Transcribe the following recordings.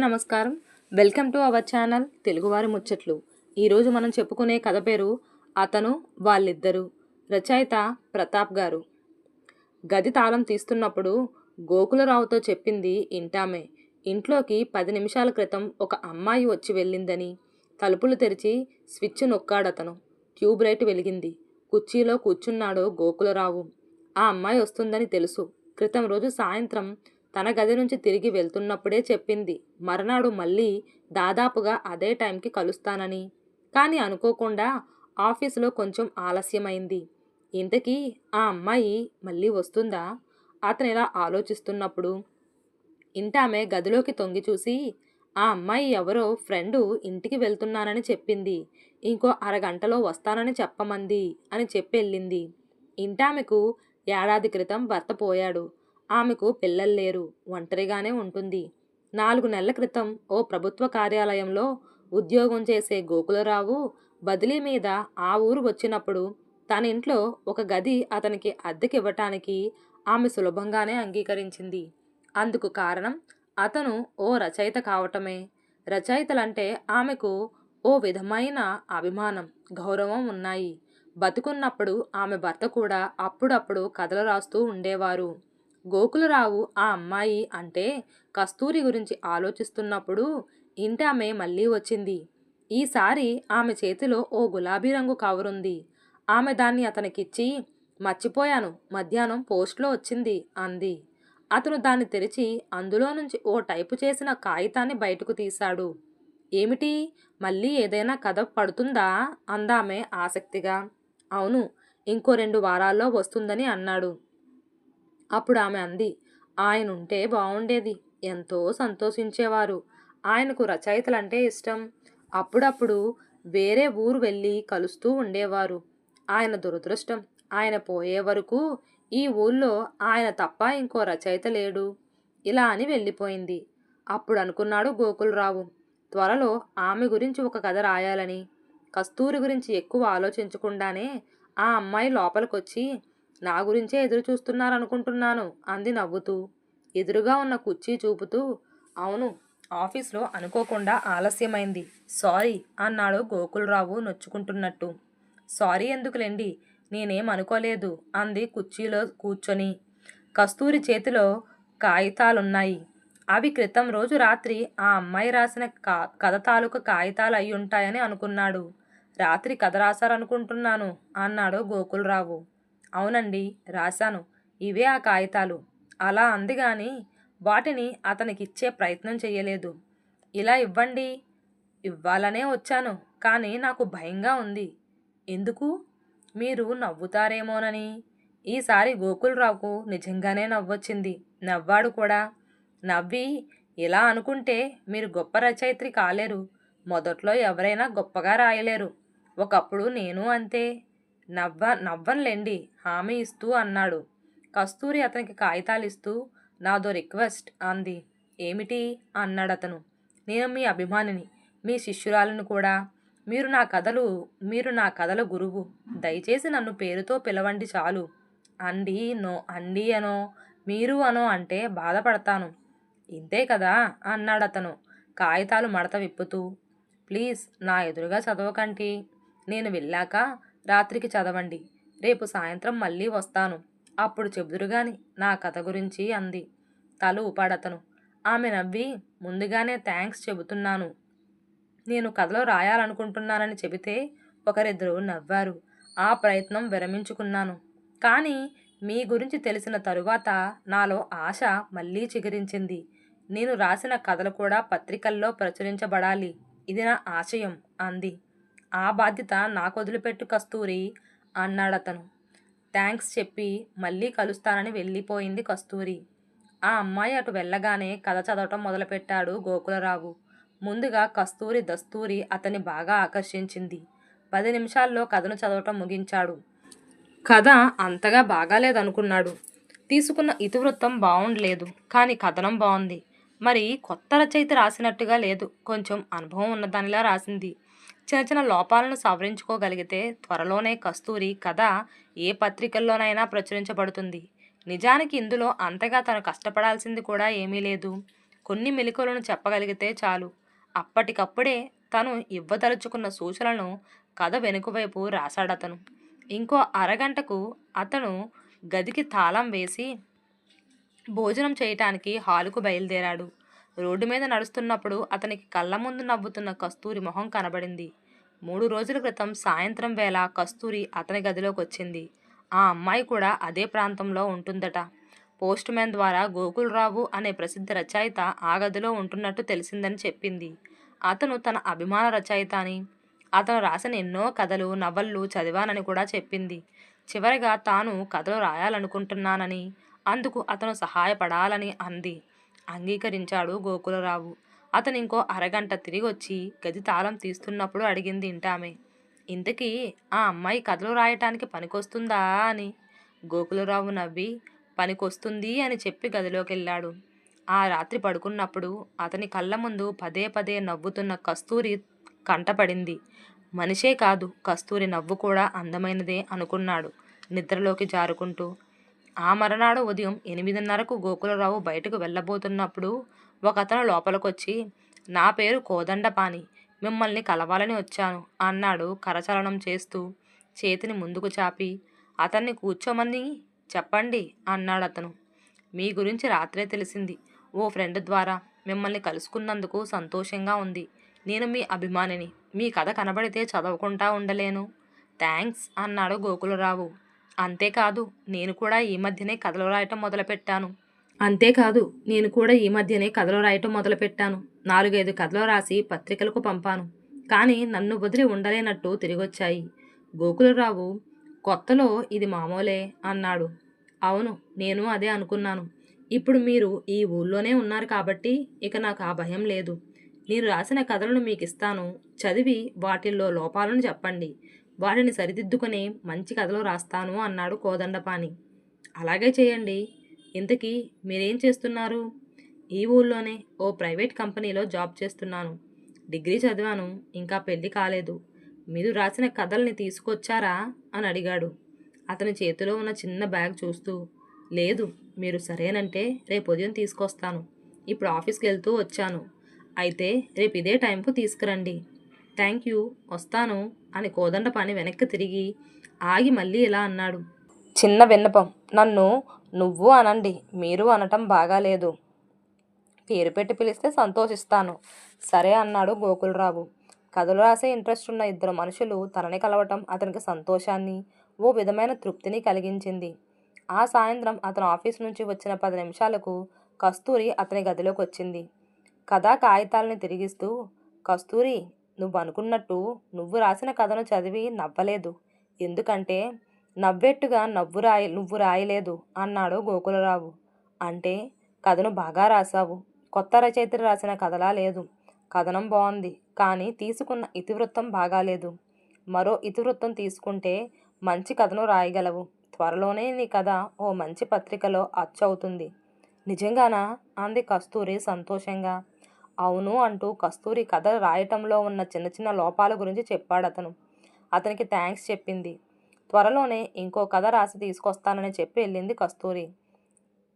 నమస్కారం. Welcome to our channel తెలుగువారి ముచ్చట్లు. ఈరోజు మనం చెప్పుకునే కథ పేరు అతను వాళ్ళిద్దరు రచయిత ప్రతాప్ గారు. గది తాళం తీస్తున్నప్పుడు గోకులరావుతో చెప్పింది ఇంటామే. ఇంట్లోకి పది నిమిషాల క్రితం ఒక అమ్మాయి వచ్చి వెళ్ళిందని తలుపులు తెరిచి స్విచ్ నొక్కాడతను. ట్యూబ్ లైట్ వెలిగింది. కుర్చీలో కూర్చున్నాడు గోకులరావు. ఆ అమ్మాయి వస్తుందని తెలుసు. క్రితం రోజు సాయంత్రం తన గది నుంచి తిరిగి వెళ్తున్నప్పుడే చెప్పింది మర్నాడు మళ్ళీ దాదాపుగా అదే టైంకి కలుస్తానని. కానీ అనుకోకుండా ఆఫీసులో కొంచెం ఆలస్యమైంది. ఇంతకీ ఆ అమ్మాయి మళ్ళీ వస్తుందా? అతను ఇలా ఆలోచిస్తున్నప్పుడు? ఇంటామె గదిలోకి తొంగి చూసి ఆ అమ్మాయి ఎవరో ఫ్రెండు ఇంటికి వెళ్తున్నానని చెప్పింది. ఇంకో అరగంటలో వస్తానని చెప్పమంది అని చెప్పెళ్ళింది ఇంటామెకు ఏడాది క్రితం భర్త పోయాడు. ఆమెకు పిల్లలు లేరు. ఒంటరిగానే ఉంటుంది. నాలుగు నెలల క్రితం ఓ ప్రభుత్వ కార్యాలయంలో ఉద్యోగం చేసే గోకులరావు బదిలీ మీద ఆ ఊరు వచ్చినప్పుడు తన ఇంట్లో ఒక గది అతనికి అద్దెకివ్వటానికి ఆమె సులభంగానే అంగీకరించింది. అందుకు కారణం అతను ఓ రచయిత కావటమే. రచయితలంటే ఆమెకు ఓ విధమైన అభిమానం గౌరవం ఉన్నాయి. బతుకున్నప్పుడు ఆమె భర్త కూడా అప్పుడప్పుడు కథలు రాస్తూ ఉండేవారు. గోకులరావు ఆ అమ్మాయి అంటే కస్తూరి గురించి ఆలోచిస్తున్నప్పుడు ఇంటి ఆమె మళ్ళీ వచ్చింది. ఈసారి ఆమె చేతిలో ఓ గులాబీ రంగు కవరుంది ఆమె దాన్ని అతనికిచ్చి మర్చిపోయాను మధ్యాహ్నం పోస్ట్లో వచ్చింది అంది. అతను దాన్ని తెరిచి అందులో నుంచి ఓ టైపు చేసిన కాగితాన్ని బయటకు తీశాడు. ఏమిటి? మళ్ళీ ఏదైనా కథ పడుతుందా? అందామె ఆసక్తిగా. అవును ఇంకో రెండు వారాల్లో వస్తుందని అన్నాడు. అప్పుడు ఆమె అంది ఆయన ఉంటే బాగుండేది ఎంతో సంతోషించేవారు. ఆయనకు రచయితలంటే ఇష్టం. అప్పుడప్పుడు వేరే ఊరు వెళ్ళి కలుస్తూ ఉండేవారు. ఆయన దురదృష్టం. ఆయన పోయే వరకు ఈ ఊళ్ళో ఆయన తప్ప ఇంకో రచయిత లేడు. ఇలా అని వెళ్ళిపోయింది. అప్పుడు అనుకున్నాడు గోకులరావు. త్వరలో ఆమె గురించి ఒక కథ రాయాలని. కస్తూరి గురించి ఎక్కువ ఆలోచించకుండానే ఆ అమ్మాయి లోపలికొచ్చి నా గురించే ఎదురు చూస్తున్నారనుకుంటున్నాను అంది నవ్వుతూ. ఎదురుగా ఉన్న కుర్చీ చూపుతూ అవును ఆఫీస్లో అనుకోకుండా ఆలస్యమైంది. సారీ అన్నాడు గోకులరావు నొచ్చుకుంటున్నట్టు. సారీ ఎందుకులేండి? నేనేం అనుకోలేదు అంది కుర్చీలో కూర్చొని. కస్తూరి చేతిలో కాగితాలున్నాయి. అవి క్రితం రోజు రాత్రి ఆ అమ్మాయి రాసిన కా కథ తాలూకు కాగితాలు అయి ఉంటాయని అనుకున్నాడు. రాత్రి కథ రాశారనుకుంటున్నాను అన్నాడు గోకులరావు. అవునండి రాశాను. ఇవే ఆ కాగితాలు. అలా అంది గాని వాటిని అతనికిచ్చే ప్రయత్నం చెయ్యలేదు. ఇలా ఇవ్వండి ఇవ్వాలనే వచ్చాను. కానీ నాకు భయంగా ఉంది. ఎందుకు? మీరు నవ్వుతారేమోనని. ఈసారి గోకులరావుకు నిజంగానే నవ్వొచ్చింది. నవ్వాడు కూడా. నవ్వి ఇలా అనుకుంటే మీరు గొప్ప రచయిత్రి కాలేరు. మొదట్లో ఎవరైనా గొప్పగా రాయలేరు. ఒకప్పుడు నేను అంతే. నవ్వ నవ్వనులేండి. హామీ ఇస్తూ అన్నాడు. కస్తూరి అతనికి కాగితాలు ఇస్తూ నాదో రిక్వెస్ట్ అంది. ఏమిటి? అన్నాడు అతను నేను మీ అభిమానిని మీ శిష్యురాలను కూడా. మీరు నా కథలు మీరు నా కథల గురువు. దయచేసి నన్ను పేరుతో పిలవండి చాలు. అండి నో అండి అనో మీరు అనో అంటే బాధపడతాను. ఇంతే కదా? అన్నాడు అతను కాగితాలు మడత విప్పుతూ. ప్లీజ్ నా ఎదురుగా చదవకండి. నేను వెళ్ళాక రాత్రికి చదవండి. రేపు సాయంత్రం మళ్ళీ వస్తాను. అప్పుడు చెబుదురుగాని నా కథ గురించి అంది. తల ఊపాడతను. ఆమె నవ్వి ముందుగానే థ్యాంక్స్ చెబుతున్నాను. నేను కథలో రాయాలనుకుంటున్నానని చెబితే ఒకరిద్దరు నవ్వారు. ఆ ప్రయత్నం విరమించుకున్నాను. కానీ మీ గురించి తెలిసిన తరువాత నాలో ఆశ మళ్ళీ చిగురించింది. నేను రాసిన కథలు కూడా పత్రికల్లో ప్రచురించబడాలి. ఇది నా ఆశయం అంది. ఆ బాధ్యత నాకు వదిలిపెట్టు కస్తూరి అన్నాడతను థ్యాంక్స్ చెప్పి మళ్ళీ కలుస్తానని వెళ్ళిపోయింది కస్తూరి. ఆ అమ్మాయి అటు వెళ్ళగానే కథ చదవటం మొదలుపెట్టాడు గోకులరావు. ముందుగా కస్తూరి దస్తూరి అతన్ని బాగా ఆకర్షించింది. పది నిమిషాల్లో కథను చదవటం ముగించాడు. కథ అంతగా బాగాలేదనుకున్నాడు. తీసుకున్న ఇతివృత్తం బాగుండలేదు కానీ కథనం బాగుంది మరి కొత్త రచయిత రాసినట్టుగా లేదు కొంచెం అనుభవం ఉన్నదానిలా రాసింది. చిన్న చిన్న లోపాలను సవరించుకోగలిగితే త్వరలోనే కస్తూరి కథ ఏ పత్రికల్లోనైనా ప్రచురించబడుతుంది. నిజానికి ఇందులో అంతగా తను కష్టపడాల్సింది కూడా ఏమీ లేదు. కొన్ని మెలకువలను చెప్పగలిగితే చాలు. అప్పటికప్పుడే తను ఇవ్వదలుచుకున్న సూచనలను కథ వెనుకవైపు రాశాడతను. ఇంకో అరగంటకు అతను గదికి తాళం వేసి భోజనం చేయటానికి హాలుకు బయలుదేరాడు. రోడ్డు మీద నడుస్తున్నప్పుడు అతనికి కళ్ళ ముందు నవ్వుతున్న కస్తూరి మొహం కనబడింది. మూడు రోజుల క్రితం సాయంత్రం వేళ కస్తూరి అతని గదిలోకి వచ్చింది. ఆ అమ్మాయి కూడా అదే ప్రాంతంలో ఉంటుందట. పోస్ట్ మ్యాన్ ద్వారా గోకులరావు అనే ప్రసిద్ధ రచయిత ఆ గదిలో ఉంటున్నట్టు తెలిసిందని చెప్పింది. అతను తన అభిమాన రచయిత అని అతను రాసిన ఎన్నో కథలు నవళ్ళు చదివానని కూడా చెప్పింది. చివరిగా తాను కథలు రాయాలనుకుంటున్నానని అందుకు అతను సహాయపడాలని అంది. అంగీకరించాడు గోకులరావు. అతను ఇంకో అరగంట తిరిగి వచ్చి గది తాళం తీస్తున్నప్పుడు అడిగింది ఇంటామె. ఇంతకీ ఆ అమ్మాయి కథలు రాయటానికి పనికొస్తుందా అని. గోకులరావు నవ్వి పనికొస్తుంది అని చెప్పి గదిలోకి వెళ్ళాడు ఆ రాత్రి పడుకున్నప్పుడు అతని కళ్ళ ముందు పదే పదే నవ్వుతున్న కస్తూరి కంటపడింది. మనిషే కాదు కస్తూరి నవ్వు కూడా అందమైనదే అనుకున్నాడు నిద్రలోకి జారుకుంటూ. ఆ మరునాడు ఉదయం ఎనిమిదిన్నరకు గోకులరావు బయటకు వెళ్ళబోతున్నప్పుడు ఒక అతను లోపలికొచ్చి నా పేరు కోదండపాణి. మిమ్మల్ని కలవాలని వచ్చాను అన్నాడు కరచలనం చేస్తూ చేతిని ముందుకు చాపి. అతన్ని కూర్చోమని చెప్పండి అన్నాడు అతను మీ గురించి రాత్రే తెలిసింది. ఓ ఫ్రెండ్ ద్వారా మిమ్మల్ని కలుసుకున్నందుకు సంతోషంగా ఉంది. నేను మీ అభిమానిని. మీ కథ కనబడితే చదవకుండా ఉండలేను. థ్యాంక్స్ అన్నాడు గోకులరావు. అంతేకాదు నేను కూడా ఈ మధ్యనే కథలు రాయటం మొదలుపెట్టాను. అంతేకాదు నేను కూడా ఈ మధ్యనే కథలు రాయటం మొదలుపెట్టాను. నాలుగైదు కథలు రాసి పత్రికలకు పంపాను. కానీ నన్ను వదిలి ఉండలేనట్టు తిరిగొచ్చాయి. గోకులరావు కొత్తలో ఇది మామూలే అన్నాడు. అవును నేను అదే అనుకున్నాను. ఇప్పుడు మీరు ఈ ఊళ్ళోనే ఉన్నారు కాబట్టి ఇక నాకు ఆ భయం లేదు. నేను రాసిన కథలను మీకు ఇస్తాను చదివి వాటిల్లో లోపాలను చెప్పండి. వాటిని సరిదిద్దుకుని మంచి కథలు రాస్తాను అన్నాడు కోదండపాణి. అలాగే చేయండి. ఇంతకీ మీరేం చేస్తున్నారు? ఈ ఊళ్ళోనే ఓ ప్రైవేట్ కంపెనీలో జాబ్ చేస్తున్నాను. డిగ్రీ చదివాను ఇంకా పెళ్ళి కాలేదు. మీరు రాసిన కథల్ని తీసుకొచ్చారా? అని అడిగాడు. అతని చేతిలో ఉన్న చిన్న బ్యాగ్ చూస్తూ లేదు మీరు సరేనంటే రేపు ఉదయం తీసుకొస్తాను. ఇప్పుడు ఆఫీస్కి వెళ్తూ వచ్చాను. అయితే రేపు ఇదే టైంకు తీసుకురండి. థ్యాంక్ యూ వస్తాను. అని కోదండపాణి వెనక్కి తిరిగి ఆగి మళ్ళీ ఇలా అన్నాడు? చిన్న విన్నపం. నన్ను నువ్వు అనండి మీరు అనటం బాగాలేదు. పేరు పెట్టి పిలిస్తే సంతోషిస్తాను. సరే అన్నాడు గోకులరావు. కథలు రాసే ఇంట్రెస్ట్ ఉన్న ఇద్దరు మనుషులు తనని కలవటం అతనికి సంతోషాన్ని ఓ విధమైన తృప్తిని కలిగించింది. ఆ సాయంత్రం అతను ఆఫీస్ నుంచి వచ్చిన పది నిమిషాలకు కస్తూరి అతని గదిలోకి వచ్చింది. కథా కాగితాలని తిరిగిస్తూ కస్తూరి నువ్వు అనుకున్నట్టు నువ్వు రాసిన కథను చదివి నవ్వలేదు. ఎందుకంటే నవ్వెట్టుగా నవ్వు రాయ నువ్వు రాయలేదు అన్నాడు గోకులరావు. అంటే కథను బాగా రాశావు. కొత్త రచయిత రాసిన కథలా లేదు. కథనం బాగుంది కానీ తీసుకున్న ఇతివృత్తం బాగాలేదు. మరో ఇతివృత్తం తీసుకుంటే మంచి కథను రాయగలవు. త్వరలోనే నీ కథ ఓ మంచి పత్రికలో అచ్చవుతుంది నిజంగానా? అంది కస్తూరి సంతోషంగా. అవును అంటూ కస్తూరి కథ రాయటంలో ఉన్న చిన్న చిన్న లోపాల గురించి చెప్పాడు అతను అతనికి థ్యాంక్స్ చెప్పింది. త్వరలోనే ఇంకో కథ రాసి తీసుకొస్తానని చెప్పి వెళ్ళింది కస్తూరి.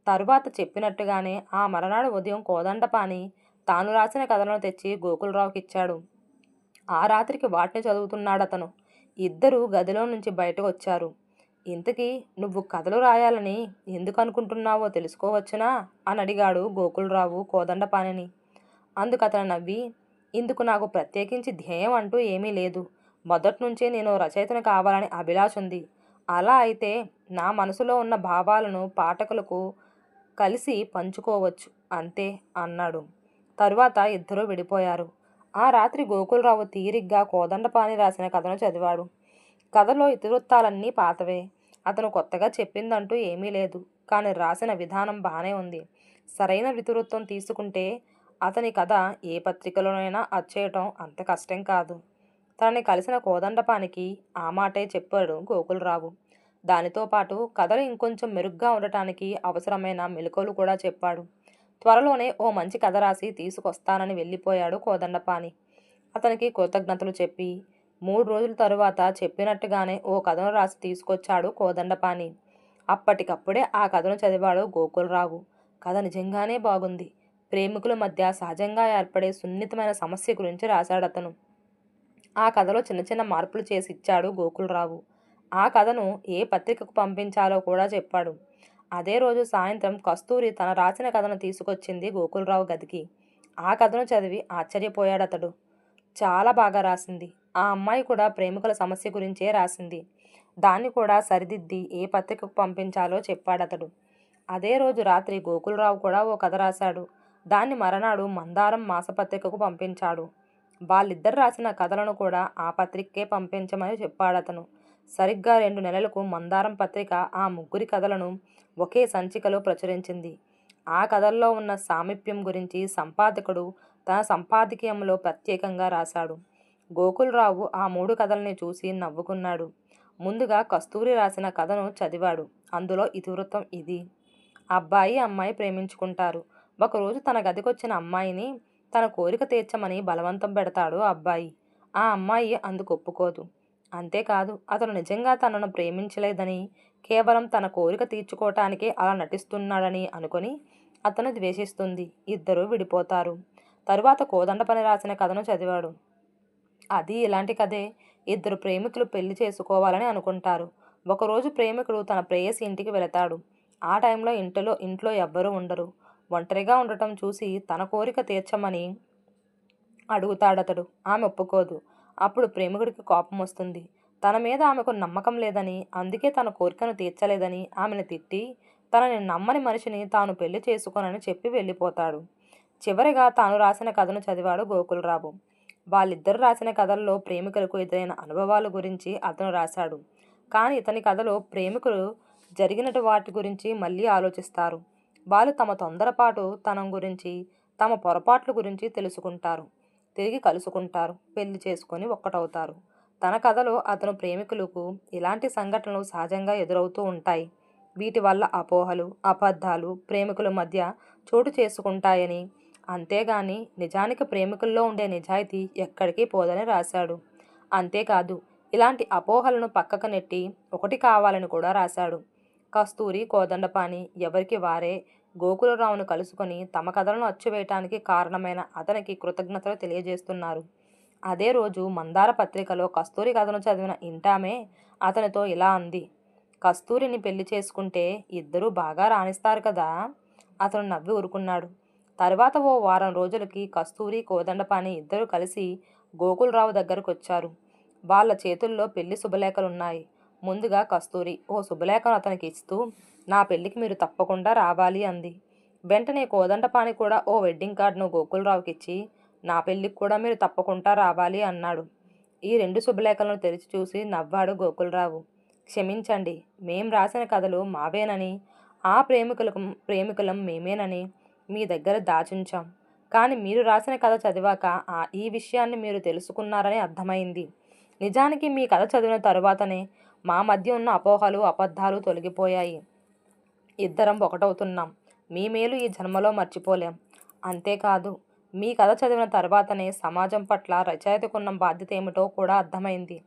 తరువాత చెప్పినట్టుగానే ఆ మరనాడు ఉదయం కోదండపాని తాను రాసిన కథలను తెచ్చి గోకులరావుకి ఇచ్చాడు. ఆ రాత్రికి వాటిని చదువుతున్నాడు అతను ఇద్దరూ గదిలో నుంచి బయటకు వచ్చారు ఇంతకీ నువ్వు కథలు రాయాలని ఎందుకు అనుకుంటున్నావో తెలుసుకోవచ్చునా? అని అడిగాడు గోకులరావు కోదండపానిని అందుకు అతను నవ్వి ఇందుకు నాకు ప్రత్యేకించి ధ్యేయం అంటూ ఏమీ లేదు. మొదటి నుంచే నేను రచయితను కావాలని అభిలాష ఉంది. అలా అయితే నా మనసులో ఉన్న భావాలను పాఠకులకు కలిసి పంచుకోవచ్చు. అంతే అన్నాడు. తరువాత ఇద్దరూ విడిపోయారు. ఆ రాత్రి గోకులరావు తీరిగ్గా కోదండపాణి రాసిన కథను చదివాడు. కథలో ఇతివృత్తాలన్నీ పాతవే. అతను కొత్తగా చెప్పిందంటూ ఏమీ లేదు. కానీ రాసిన విధానం బాగానే ఉంది. సరైన ఇతివృత్తం తీసుకుంటే అతని కథ ఏ పత్రికలోనైనా అచ్చేయటం అంత కష్టం కాదు. తనని కలిసిన కోదండపానికి ఆ మాటే చెప్పాడు గోకులరావు. దానితో పాటు కథలు ఇంకొంచెం మెరుగ్గా ఉండటానికి అవసరమైన మెలకువలు కూడా చెప్పాడు. త్వరలోనే ఓ మంచి కథ రాసి తీసుకొస్తానని వెళ్ళిపోయాడు కోదండపాని అతనికి కృతజ్ఞతలు చెప్పి మూడు రోజుల తరువాత చెప్పినట్టుగానే ఓ కథను రాసి తీసుకొచ్చాడు కోదండపాని అప్పటికప్పుడే ఆ కథను చదివాడు గోకులరావు. కథ నిజంగానే బాగుంది. ప్రేమికుల మధ్య సహజంగా ఏర్పడే సున్నితమైన సమస్య గురించి రాశాడతను ఆ కథలో చిన్న చిన్న మార్పులు చేసి ఇచ్చాడు గోకులరావు. ఆ కథను ఏ పత్రికకు పంపించాలో కూడా చెప్పాడు. అదే రోజు సాయంత్రం కస్తూరి తన రాసిన కథను తీసుకొచ్చింది గోకులరావు గదికి. ఆ కథను చదివి ఆశ్చర్యపోయాడు అతడు. చాలా బాగా రాసింది. ఆ అమ్మాయి కూడా ప్రేమికుల సమస్య గురించే రాసింది. దాన్ని కూడా సరిదిద్ది ఏ పత్రికకు పంపించాలో చెప్పాడతడు అదే రోజు రాత్రి గోకులరావు కూడా ఓ కథ రాశాడు. దాన్ని మరనాడు మందారం మాసపత్రికకు పంపించాడు. వాళ్ళిద్దరు రాసిన కథలను కూడా ఆ పత్రికే పంపించమని చెప్పాడతను. సరిగ్గా రెండు నెలలకు మందారం పత్రిక ఆ ముగ్గురి కథలను ఒకే సంచికలో ప్రచురించింది. ఆ కథల్లో ఉన్న సామీప్యం గురించి సంపాదకుడు తన సంపాదకీయంలో ప్రత్యేకంగా రాశాడు. గోకులరావు ఆ మూడు కథల్ని చూసి నవ్వుకున్నాడు. ముందుగా కస్తూరి రాసిన కథను చదివాడు. అందులో ఇతివృత్తం ఇది. అబ్బాయి అమ్మాయి ప్రేమించుకుంటారు. ఒకరోజు తన గదికొచ్చిన అమ్మాయిని తన కోరిక తీర్చమని బలవంతం పెడతాడు అబ్బాయి. ఆ అమ్మాయి అందుకు ఒప్పుకోదు. అంతేకాదు అతను నిజంగా తనను ప్రేమించలేదని కేవలం తన కోరిక తీర్చుకోవటానికే అలా నటిస్తున్నాడని అనుకొని అతను ద్వేషిస్తుంది. ఇద్దరూ విడిపోతారు. తరువాత కోదండ పని రాసిన కథను చదివాడు. అది ఇలాంటి కథే. ఇద్దరు ప్రేమికులు పెళ్ళి చేసుకోవాలని అనుకుంటారు. ఒకరోజు ప్రేమికుడు తన ప్రేయసి ఇంటికి వెళతాడు. ఆ టైంలో ఇంటిలో ఇంట్లో ఎవ్వరూ ఉండరు. ఒంటరిగా ఉండటం చూసి తన కోరిక తీర్చమని అడుగుతాడతడు. ఆమె ఒప్పుకోదు. అప్పుడు ప్రేమికుడికి కోపం వస్తుంది. తన మీద ఆమెకు నమ్మకం లేదని అందుకే తన కోరికను తీర్చలేదని ఆమెను తిట్టి తనని నమ్మని మనిషిని తాను పెళ్ళి చేసుకోనని చెప్పి వెళ్ళిపోతాడు. చివరిగా తాను రాసిన కథను చదివాడు గోకులరావు. వాళ్ళిద్దరు రాసిన కథల్లో ప్రేమికులకు ఎదురైన అనుభవాల గురించి అతను రాశాడు. కానీ ఇతని కథలో ప్రేమికులు జరిగినటు వాటి గురించి మళ్ళీ ఆలోచిస్తారు. వాళ్ళు తమ తొందరపాటు తనం గురించి తమ పొరపాట్ల గురించి తెలుసుకుంటారు. తిరిగి కలుసుకుంటారు. పెళ్ళి చేసుకొని ఒక్కటవుతారు. తన కథలో అతను ప్రేమికులకు ఇలాంటి సంఘటనలు సహజంగా ఎదురవుతూ ఉంటాయి. వీటి వల్ల అపోహలు అబద్ధాలు ప్రేమికుల మధ్య చోటు చేసుకుంటాయని. అంతేగాని నిజానికి ప్రేమికుల్లో ఉండే నిజాయితీ ఎక్కడికి పోదని రాశాడు. అంతేకాదు ఇలాంటి అపోహలను పక్కకు నెట్టి ఒకటి కావాలని కూడా రాశాడు. కస్తూరి కోదండపాణి ఎవరికి వారే గోకులరావును కలుసుకొని తమ కథలను అచ్చువేయటానికి కారణమైన అతనికి కృతజ్ఞతలు తెలియజేస్తున్నారు. అదే రోజు మందార పత్రికలో కస్తూరి కథను చదివిన ఇంటామే అతనితో ఇలా అంది. కస్తూరిని పెళ్ళి చేసుకుంటే ఇద్దరూ బాగా రాణిస్తారు కదా? అతను నవ్వి ఊరుకున్నాడు. తర్వాత ఓ వారం రోజులకి కస్తూరి కోదండపాణి ఇద్దరు కలిసి గోకులరావు దగ్గరకు వచ్చారు వాళ్ళ చేతుల్లో పెళ్ళి శుభలేఖలున్నాయి. ముందుగా కస్తూరి ఓ శుభలేఖను అతనికి ఇస్తూ నా పెళ్ళికి మీరు తప్పకుండా రావాలి అంది. వెంటనే కోదండపాణి కూడా ఓ వెడ్డింగ్ కార్డును గోకులరావుకి ఇచ్చి నా పెళ్ళికి కూడా మీరు తప్పకుండా రావాలి అన్నాడు. ఈ రెండు శుభలేఖలను తెరిచి చూసి నవ్వాడు గోకులరావు. క్షమించండి మేం రాసిన కథలు మావేనని ఆ ప్రేమికులకు ప్రేమికులం మేమేనని మీ దగ్గర దాచుంచాం. కానీ మీరు రాసిన కథ చదివాక ఆ ఈ విషయాన్ని మీరు తెలుసుకున్నారని అర్థమైంది. నిజానికి మీ కథ చదివిన తరువాతనే మా మధ్య ఉన్న అపోహలు అబద్ధాలు తొలగిపోయాయి. ఇద్దరం ఒకటవుతున్నాం మీ మేలు ఈ జన్మలో మర్చిపోలేం. అంతేకాదు మీ కథ చదివిన తర్వాతనే సమాజం పట్ల రచయితకున్న బాధ్యత ఏమిటో కూడా అర్థమైంది.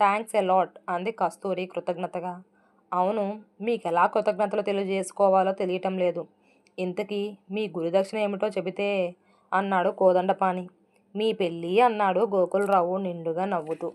థ్యాంక్స్ ఎ లాట్ అంది కస్తూరి కృతజ్ఞతగా. అవును మీకు ఎలా కృతజ్ఞతలు తెలియజేసుకోవాలో తెలియటం లేదు. ఇంతకీ మీ గురుదక్షిణ ఏమిటో చెబితే అన్నాడు కోదండపాణి. మీ పెళ్ళి అన్నాడు గోకులరావు నిండుగా నవ్వుతూ.